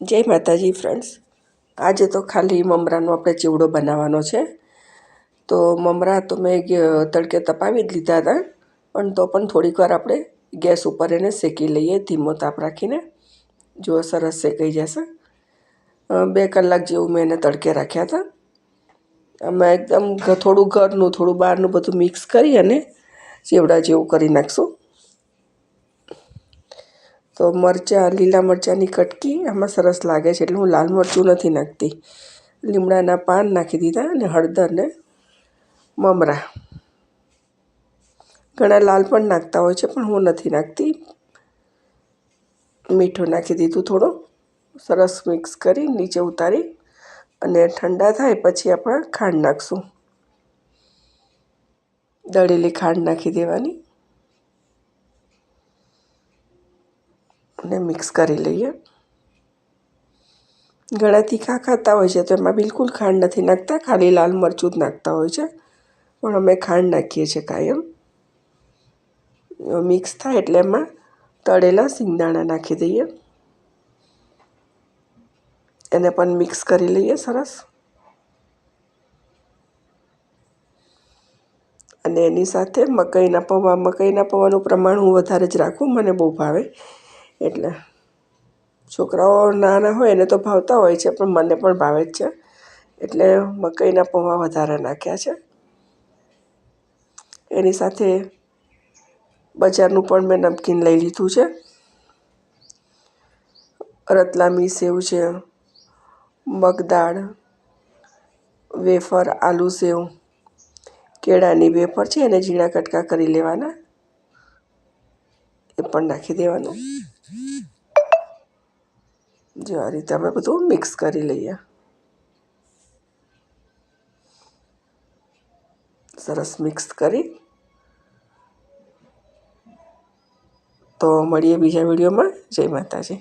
જય માતાજી ફ્રેન્ડ્સ આજે તો ખાલી મમરાનો આપણે ચીવડો બનાવવાનો છે. તો મમરા તો મેં તડકે તપાવી જ લીધા હતા. પણ તો પણ થોડીક વાર આપણે ગેસ ઉપર એને શેકી લઈએ, ધીમો તાપ રાખીને. જો સરસ શેકાઈ જશે. બે કલાક જેવું મેં એને તડકે રાખ્યા હતા. અમે એકદમ થોડું ઘરનું, થોડું બહારનું બધું મિક્સ કરી અને ચેવડા જેવું કરી નાખશું. તો મરચાં, લીલા મરચાંની કટકી આમાં સરસ લાગે છે એટલે હું લાલ મરચું નથી નાખતી. લીમડાના પાન નાખી દીધા અને હળદર ને મમરા. ઘણા લાલ પણ નાખતા હોય છે, પણ હું નથી નાખતી. મીઠું નાખી દીધું થોડું. સરસ મિક્સ કરી નીચે ઉતારી અને ઠંડા થાય પછી આપણે ખાંડ નાખશું. દળેલી ખાંડ નાખી દેવાની. અને મિક્સ કરી લઈએ. ઘણા તીખા ખાતા હોય છે તો એમાં બિલકુલ ખાંડ નથી નાખતા, ખાલી લાલ મરચું જ નાખતા હોય છે. પણ અમે ખાંડ નાખીએ છીએ કાયમ. મિક્સ થાય એટલે એમાં તળેલા સિંગદાણા નાખી દઈએ. એને પણ મિક્સ કરી લઈએ સરસ. અને એની સાથે મકાઈના પૌવા, મકાઈના પૌવાનું પ્રમાણ હું વધારે જ રાખું, મને બહુ ભાવે. એટલે છોકરાઓ નાના હોય એને તો ભાવતા હોય છે, પણ મને પણ ભાવે જ છે. એટલે મકાઈના પૌવા વધારે નાખ્યા છે. એની સાથે બજારનું પણ મેં નમકીન લઈ લીધું છે. રતલામી સેવ છે મગદાળ વેફર, આલુ સેવ, કેળાની વેફર છે, એને ઝીણા કટકા કરી લેવાના. એ પણ નાખી દેવાનું. જો આ રીતે અમે બધું મિક્સ કરી લઈએ. સરસ મિક્સ કરી. તો મળીએ બીજા વિડીયોમાં. જય માતાજી.